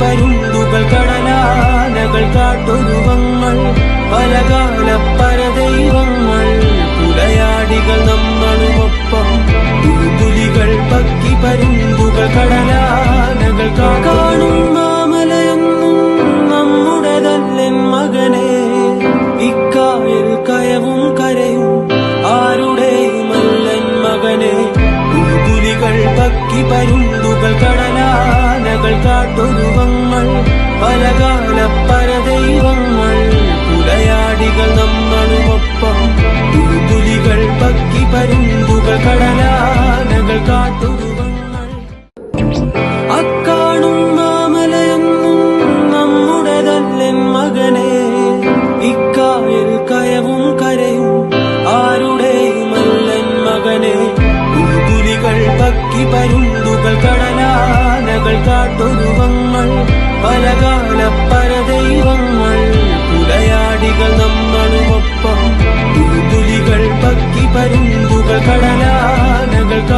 പരുന്തുകൾ കടലാനകൾ കാട്ടുരുവങ്ങൾ പലകാല പരദൈവങ്ങൾ പുലയാടികൾ നമ്മളുമൊപ്പം പുലികൾ പക്കി പരുന്തുകൾ കടലാനകൾ കാണും മാമലയൊന്നും നമ്മുടെതല്ലെൻ മകനെ. ഇക്കായൽ കയവും കരയും ആരുടെയുമല്ലൻ മകനെ. പുലികൾ പക്കി കടലാനകൾ കാട്ടുരുവങ്ങൾ പലകാല പരദൈവങ്ങൾ പുലയാടികൾ നമ്മളുമൊപ്പം തുരുതുലികൾ പക്കി പരുന്തുകൾ കടലാനകൾ കാട്ടുരുവങ്ങൾ. ൾ കയവും കരയും പക്കി പരുന്തുകൾ കടലാനകൾ കാട്ടുരുവങ്ങൾ പലകാല